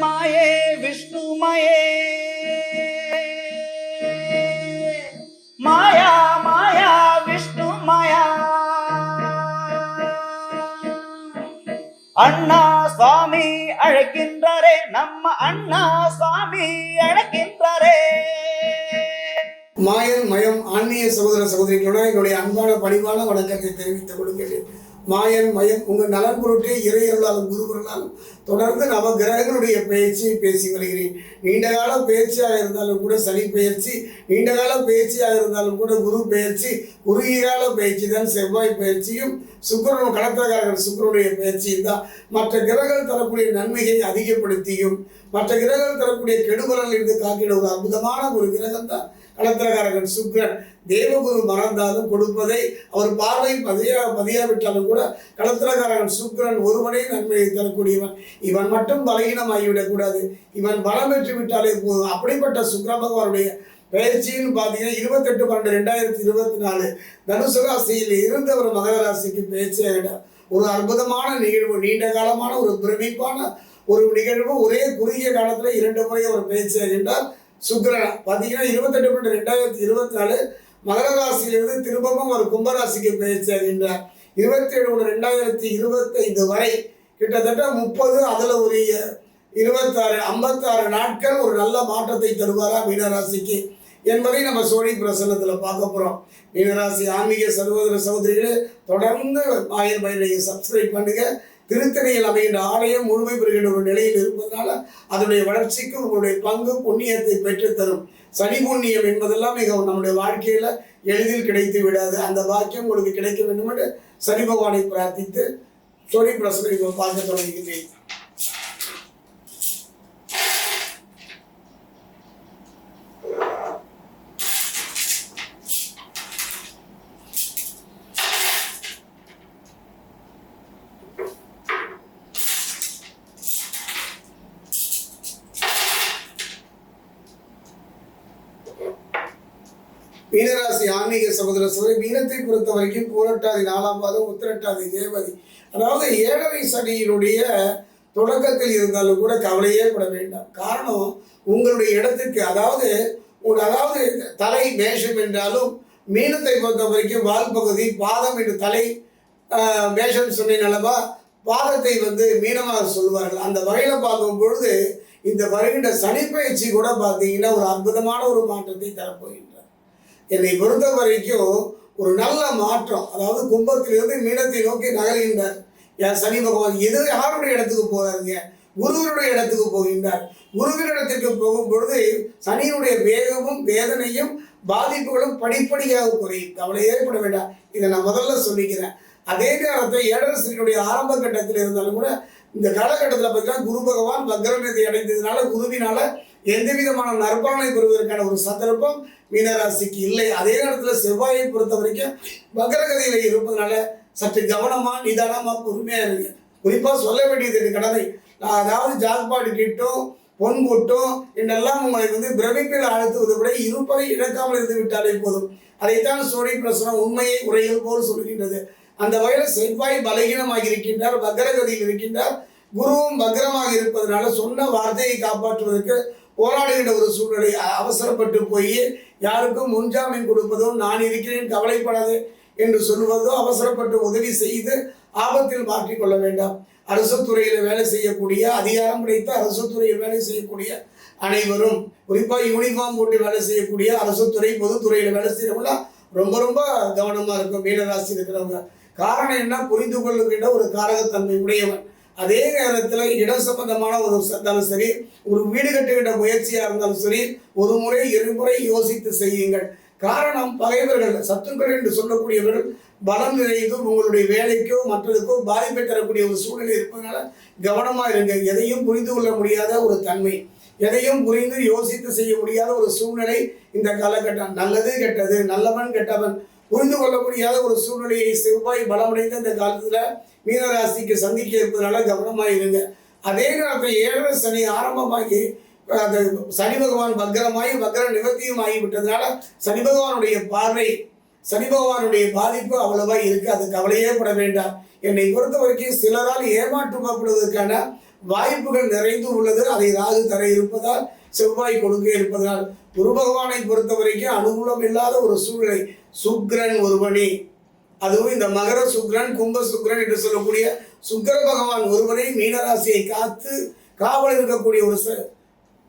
மாயே விஷ்ணுமயே மாயா. மாயா விஷ்ணு மாயா. அண்ணா சுவாமி அழைக்கின்றாரே நம்ம அண்ணா சுவாமி அழைக்கின்றாரே. மாயன் மயம் ஆன்மீக சகோதர சகோதரிகளோட என்னுடைய அன்பான பணிவான வணக்கத்தை தெரிவித்துக் கொள்கிறேன். மாயன் மயம் உங்கள் நலன் பொருட்டே இறையர்களாலும் குருவர்களாலும் தொடர்ந்து நவ கிரகங்களுடைய பயிற்சியை பேசி வருகிறேன். நீண்ட கால பயிற்சியாக இருந்தாலும் கூட சனி பயிற்சி நீண்ட கால பயிற்சியாக இருந்தாலும் கூட குரு பயிற்சி குறுகிய கால பயிற்சி தான் செவ்வாய் பயிற்சியும் சுக்கரன் கடத்தக்காரர்கள் சுக்கரனுடைய பயிற்சியும் தான். மற்ற கிரகங்கள் தரக்கூடிய நன்மையை அதிகப்படுத்தியும் மற்ற கிரகங்கள் தரக்கூடிய கெடுபலனில் இருந்து காக்கிட ஒரு அற்புதமான ஒரு கிரகம் தான். களத்திரகாரகன் சுக்ரன் தேவகுரு மறந்தாலும் கொடுப்பதை அவர் பார்வை பதியா பதியாவிட்டாலும் கூட களத்திரகாரகன் சுக்ரன் ஒருவனே நன்மையை தரக்கூடியவன். இவன் மட்டும் பலகீனமாகிவிடக்கூடாது இவன் பலம் பெற்று விட்டாலே போதும். அப்படிப்பட்ட சுக்ர பகவானுடைய பயிற்சின்னு பார்த்தீங்கன்னா இருபத்தெட்டு பன்னெண்டு ரெண்டாயிரத்தி இருபத்தி நாலு. தனுசு ராசியில் இருந்தவர் மகர ராசிக்கு பயிற்சியாகிட்டார் ஒரு அற்புதமான நிகழ்வு நீண்ட காலமான ஒரு பிரமிப்பான ஒரு நிகழ்வு. ஒரே குறுகிய காலத்தில் இரண்டு முறை அவர் பயிற்சியாகின்றார் சுக்கிரன் பார்த்தீங்கன்னா இருபத்தெட்டு பன்னெண்டு ரெண்டாயிரத்தி இருபத்தி நாலு மகர ராசியிலிருந்து திரும்பவும் ஒரு கும்பராசிக்கு பயிற்சியாகின்றார் இருபத்தி ஏழு ஒன்று ரெண்டாயிரத்தி இருபத்தைந்து வரை கிட்டத்தட்ட முப்பது அதில் ஒரு இருபத்தாறு ஐம்பத்தாறு நாட்கள் ஒரு நல்ல மாற்றத்தை தருவாரா மீனராசிக்கு என்பதை நம்ம சோழி பிரசன்னத்தில் பார்க்க போகிறோம் மீனராசி ஆன்மீக சகோதர சகோதரிகளை தொடர்ந்து ஆயர் பயிரை சப்ஸ்கிரைப் பண்ணுங்கள் திருத்தணியில் அமைகின்ற ஆலயம் முழுமை பெறுகின்ற ஒரு நிலையில் இருப்பதனால அதனுடைய வளர்ச்சிக்கு உங்களுடைய பங்கு புண்ணியத்தை பெற்றுத்தரும். சனி புண்ணியம் என்பதெல்லாம் மிக நம்முடைய வாழ்க்கையில் எளிதில் கிடைத்து விடாது. அந்த வாக்கியம் உங்களுக்கு கிடைக்க வேண்டும் என்று சனி பகவானை பிரார்த்தித்து சோழி பிரசனை பார்க்க தொடங்குகிறேன் மீனராசி ஆன்மீக சகோதர சகோதரி மீனத்தை பொறுத்த வரைக்கும் பூரட்டாதி நாலாம் பாதம் உத்திரட்டாதி தேவதி. அதாவது ஏழரை சனியினுடைய தொடக்கத்தில் இருந்தாலும் கூட கவலையே பட வேண்டாம். காரணம் உங்களுடைய இடத்துக்கு அதாவது உங்கள் அதாவது தலை மேஷம் என்றாலும் மீனத்தை பொறுத்த வரைக்கும் வால் பகுதி பாதம் என்று தலை மேஷம் சொன்னேன் அல்லவா பாதத்தை வந்து மீனமாக சொல்லுவார்கள் அந்த வகையில் பார்க்கும் பொழுது இந்த வருகின்ற சனிப்பயிற்சி கூட பார்த்தீங்கன்னா ஒரு அற்புதமான ஒரு மாற்றத்தை தரப்போகின்றார் என்னை பொறுத்த வரைக்கும் ஒரு நல்ல மாற்றம். அதாவது கும்பத்திலிருந்து மீனத்தை நோக்கி நகர்கின்றார் என் சனி பகவான் எது யாருடைய இடத்துக்கு போகிறாருங்க குருவனுடைய இடத்துக்கு போகின்றார். குருவின் இடத்திற்கு போகும் பொழுது சனியினுடைய வேகமும் வேதனையும் பாதிப்புகளும் படிப்படியாக குறையும். கவலை ஏற்பட வேண்டாம். இதை நான் முதல்ல சொல்லிக்கிறேன். அதே நேரத்தில் ஏழரசனுடைய ஆரம்ப கட்டத்தில் இருந்தாலும் கூட இந்த காலகட்டத்தில் பார்த்தீங்கன்னா குரு பகவான் வக்ரநிதி அடைந்ததுனால குருவினால எந்த விதமான நற்பலனை பெறுவதற்கான ஒரு சந்தர்ப்பம் மீனராசிக்கு இல்லை. அதே நேரத்தில் செவ்வாயை பொறுத்த வரைக்கும் வக்ரகதியில் இருப்பதனால சற்று கவனமாக நிதானமாக பொறுமையாக இருங்க. குறிப்பாக சொல்ல வேண்டியது என் கடமை நான் அதாவது ஜாக்பாடு கிட்டும் பொன் கொட்டும் என்றெல்லாம் உங்களை வந்து பிரமிப்பில் ஆழ்த்துவதை விட இருப்பதை இழக்காமல் இருந்து விட்டாலே போதும். அதைத்தான் சோழி பிரசனம் உண்மையை உரைகள் போல் சொல்கின்றது. அந்த வகையில் செவ்வாய் பலகீனமாக இருக்கின்றார் வக்ரகதியில் இருக்கின்றார். குருவும் பக்ரமாக இருப்பதனால சொன்ன வார்த்தையை காப்பாற்றுவதற்கு போராடுகின்ற ஒரு சூழ்நிலை அவசரப்பட்டு போய் யாருக்கும் முன்ஜாமீன் கொடுப்பதோ நான் இருக்கிறேன் கவலைப்படாது என்று சொல்வதோ அவசரப்பட்டு உதவி செய்து ஆபத்தில் மாற்றிக்கொள்ள வேண்டாம். அரசு துறையில் வேலை செய்யக்கூடிய அதிகாரம் கிடைத்த அரசு துறையில் வேலை செய்யக்கூடிய அனைவரும் குறிப்பாக யூனிஃபார்ம் போட்டு வேலை செய்யக்கூடிய அரசு துறை பொதுத்துறையில் வேலை செய்கிறவங்களாம் ரொம்ப ரொம்ப கவனமாக இருக்கும் மீனராசி இருக்கிறவங்க. காரணம் என்ன? புரிந்து கொள்ளுகின்ற ஒரு காரகத்தன்மை உடையவன். அதே நேரத்தில் இடம் சம்பந்தமான ஒரு இருந்தாலும் சரி ஒரு வீடு கட்டுகின்ற முயற்சியாக இருந்தாலும் சரி ஒரு முறை இருமுறை யோசித்து செய்யுங்கள். காரணம் பகைவர்கள் சத்துக்கள் என்று சொல்லக்கூடியவர்கள் பலம் நிறைந்து உங்களுடைய வேலைக்கோ மற்றதுக்கோ பாதிப்பை தரக்கூடிய ஒரு சூழ்நிலை இருப்பதனால கவனமாக இருங்க. எதையும் புரிந்து கொள்ள முடியாத ஒரு தன்மை. எதையும் புரிந்து யோசித்து செய்ய முடியாத ஒரு சூழ்நிலை இந்த காலகட்டம். நல்லது கெட்டது நல்லவன் கெட்டவன். புரிந்து கொள்ள முடியாத ஒரு சூழ்நிலையை செவ்வாய் பலமடைந்த இந்த காலத்தில் மீனராசிக்கு சந்திக்க இருப்பதனால கவனமாக இருங்க அதே நேரத்தில் ஏழரை சனி ஆரம்பமாகி அந்த சனி பகவான் வக்ரமாகி வக்ர நிவர்த்தியும் ஆகிவிட்டதுனால சனி பகவானுடைய பார்வை சனி பகவானுடைய பாதிப்பு அவ்வளவா இருக்கு. அது கவலையே பட வேண்டாம். என்னை பொறுத்த வரைக்கும் சிலரால் ஏமாற்றப்படுவதற்கான வாய்ப்புகள் நிறைந்து உள்ளது. அதை ராகு தர இருப்பதால் செவ்வாய் கொடுக்க இருப்பதால் குரு பகவானை பொறுத்த வரைக்கும் அனுகூலம் இல்லாத ஒரு சூழ்நிலை. சுக்ரன் ஒருவனே. அதுவும் இந்த மகர சுக்ரன் கும்ப சுக்கிரன் என்று சொல்லக்கூடிய சுக்கர பகவான் ஒருவனை மீனராசியை காத்து காவல் இருக்கக்கூடிய ஒரு ச-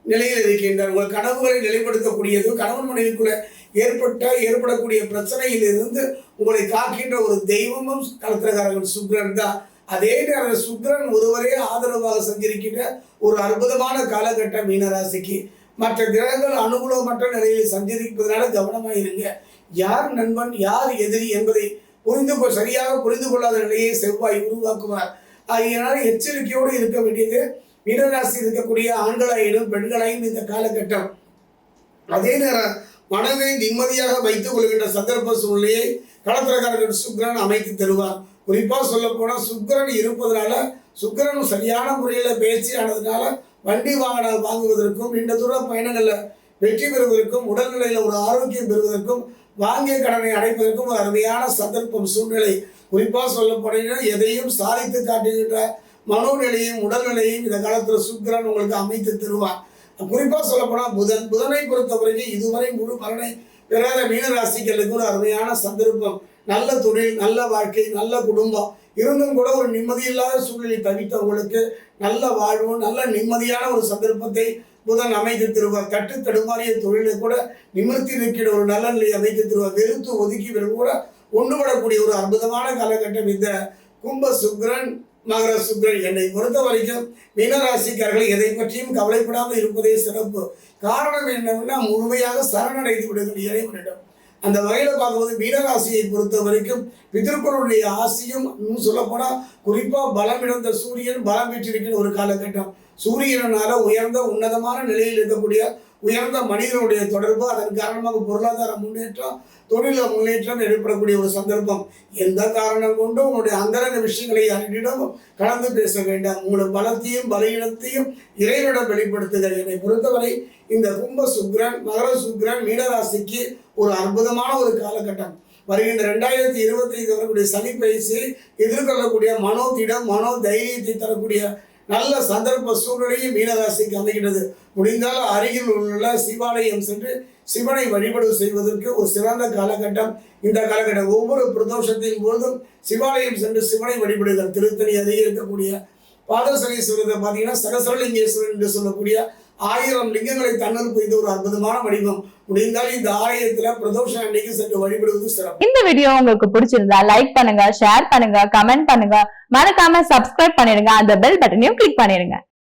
நிலையில் இருக்கின்றார். உங்கள் கனவுகளை நிலைப்படுத்தக்கூடியது கணவன் மனைவிக்குள்ள ஏற்பட்ட ஏற்படக்கூடிய பிரச்சனையிலிருந்து உங்களை காக்கின்ற ஒரு தெய்வமும் கலத்திரகாரர்கள் சுக்ரன் தான். அதே நேரம் சுக்கிரன் ஒருவரே ஆதரவாக சந்திருக்கின்ற ஒரு அற்புதமான காலகட்டம் மீனராசிக்கு. மற்ற கிரகங்கள் அனுகூலமற்ற நிலையில் சந்திருப்பதனால கவனமாக இருங்க. யார் நண்பன் யார் எதிரி என்பதை புரிந்து சரியாக புரிந்து கொள்ளாத நிலையை செவ்வாய் உருவாக்குவார். அதனால் எச்சரிக்கையோடு இருக்க வேண்டியது மீனராசி இருக்கக்கூடிய ஆண்களாயினும் பெண்களாயும் இந்த காலகட்டம். அதே நேரம் மனதை நிம்மதியாக வைத்துக் கொள்கின்ற சந்தர்ப்ப சூழ்நிலையை கடத்திரக்காரர்கள் சுக்ரன் அமைத்து தருவார். குறிப்பாக சொல்ல போனால் சுக்கிரன் இருப்பதனால சுக்கிரன் சரியான முறையில் பேச்சு ஆனதுனால வண்டி வாகனம் வாங்குவதற்கும் நீண்ட தூர பயணங்களில் வெற்றி பெறுவதற்கும் உடல்நிலையில் ஒரு ஆரோக்கியம் பெறுவதற்கும் வாங்கிய கடனை அடைப்பதற்கும் ஒரு அருமையான சந்தர்ப்பம் சூழ்நிலை. குறிப்பாக சொல்ல போனீங்கன்னா எதையும் சாதித்து காட்டுகின்ற மனோநிலையும் உடல்நிலையும் இந்த காலத்தில் சுக்கிரன் உங்களுக்கு அமைத்து தருவார். குறிப்பாக சொல்லப்போனால் புதன் புதனை பொறுத்தவரைக்கும் இதுவரை முழு பலனை பெறாத மீனராசிகளுக்கு ஒரு அருமையான சந்தர்ப்பம். நல்ல தொழில் நல்ல வாழ்க்கை நல்ல குடும்பம். இருந்தும் கூட ஒரு நிம்மதியில்லாத சூழ்நிலை தவித்தவங்களுக்கு நல்ல வாழ்வு நல்ல நிம்மதியான ஒரு சந்தர்ப்பத்தை புதன் அமைத்து தருவார் தட்டு தடுமாறிய தொழிலை கூட நிமிர்த்தி நிற்கிற ஒரு நல்ல நிலையை அமைத்து தருவார் வெறுத்து ஒதுக்கி பிறகு கூட ஒன்றுபடக்கூடிய ஒரு அற்புதமான காலகட்டம் இந்த கும்ப சுக்கிரன் மகர சுக்ரன். என்னை பொறுத்த வரைக்கும் மீனராசிக்காரர்கள் எதை பற்றியும் கவலைப்படாமல் இருப்பதே சிறப்பு. காரணம் என்னவென்னா முழுமையாக சரணடைந்து விடுங்கள் இறைவனிடம். அந்த வகையில் பார்க்கும்போது மீனராசியை பொறுத்த வரைக்கும் பிதர்களுடைய ஆசையும் இன்னும் சொல்லப்போனால் குறிப்பாக பலம் இழந்த சூரியன் பலம் பெற்றிருக்கிற ஒரு காலகட்டம். சூரியனால உயர்ந்த உன்னதமான நிலையில் இருக்கக்கூடிய உயர்ந்த மனிதனுடைய தொடர்பு அதன் காரணமாக பொருளாதார முன்னேற்றம் தொழில முன்னேற்றம் ஏற்படக்கூடிய ஒரு சந்தர்ப்பம். எந்த காரணம் கொண்டும் உங்களுடைய அந்தரங்க விஷயங்களை யாரிடம் கலந்து பேச வேண்டாம். உங்களுடைய பலத்தையும் பலவீனத்தையும் இறைவனிடம் வெளிப்படுத்துங்கள். என்னை பொறுத்தவரை இந்த கும்ப சுக்கிரன் மகர சுக்கிரன் மீனராசிக்கு ஒரு அற்புதமான ஒரு காலகட்டம். வருகின்ற ரெண்டாயிரத்தி இருபத்தி ஐந்து வரக்கூடிய சனி பயிற்சி எதிர்கொள்ளக்கூடிய மனோதிடம் மனோ தைரியத்தை தரக்கூடிய நல்ல சந்தர்ப்ப சூழ்நிலையும் மீனராசிக்கு அமைகிறது முடிந்தால் அருகில் உள்ள சிவாலயம் சென்று சிவனை வழிபாடு செய்வதற்கு ஒரு சிறந்த காலகட்டம். இந்த காலகட்டம் ஒவ்வொரு பிரதோஷத்தின் போதும் சிவாலயம் சென்று சிவனை வழிபடுதல். திருத்தணி அருகே இருக்கக்கூடிய பாதசனீஸ்வரத்தை பார்த்தீங்கன்னா சகசரலிங்கேஸ்வரர் என்று சொல்லக்கூடிய ஆயிரம் லிங்கங்களை தன்னல் புரிந்த ஒரு அற்புதமான வடிவம். முடிந்தால் இந்த ஆலயத்துல பிரதோஷம் அன்னைக்கு சென்று வழிபடுவது சிறப்பு. இந்த வீடியோ உங்களுக்கு பிடிச்சிருந்தா லைக் பண்ணுங்க ஷேர் பண்ணுங்க கமெண்ட் பண்ணுங்க. மறக்காம சப்ஸ்கிரைப் பண்ணிடுங்க. அந்த பெல் பட்டனையும் கிளிக் பண்ணிடுங்க.